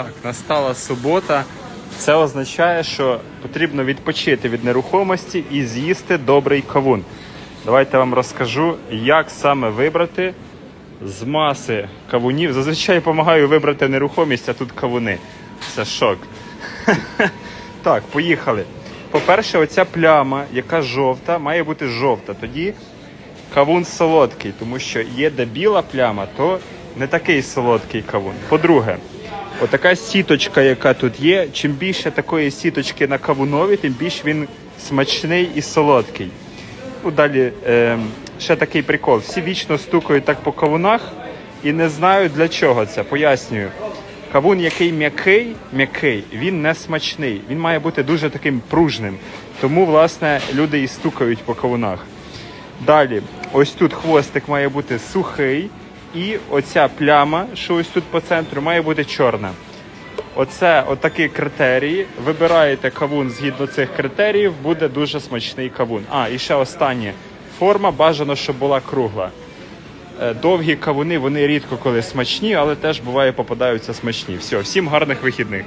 Так, настала субота. Це означає, що потрібно відпочити від нерухомості і з'їсти добрий кавун. Давайте вам розкажу, як саме вибрати з маси кавунів. Зазвичай допомагаю вибрати нерухомість, а тут кавуни. Це шок. Так, поїхали. По-перше, оця пляма, яка жовта, має бути жовта. Тоді кавун солодкий, тому що є де біла пляма, то не такий солодкий кавун. По-друге, отака сіточка, яка тут є, чим більше такої сіточки на кавунові, тим більше він смачний і солодкий. Ну, далі е, ще такий прикол. Всі вічно стукають так по кавунах і не знають для чого це. Пояснюю. Кавун, який м'який, м'який, він не смачний. Він має бути дуже таким пружним. Тому, власне, люди і стукають по кавунах. Далі, ось тут хвостик має бути сухий, і оця пляма, що ось тут по центру, має бути чорна. Оце отакі критерії. Вибираєте кавун згідно цих критеріїв, буде дуже смачний кавун. А, і ще останнє. Форма бажано, щоб була кругла. Е, Довгі кавуни, вони рідко коли смачні, але теж буває попадаються смачні. Все, всім гарних вихідних.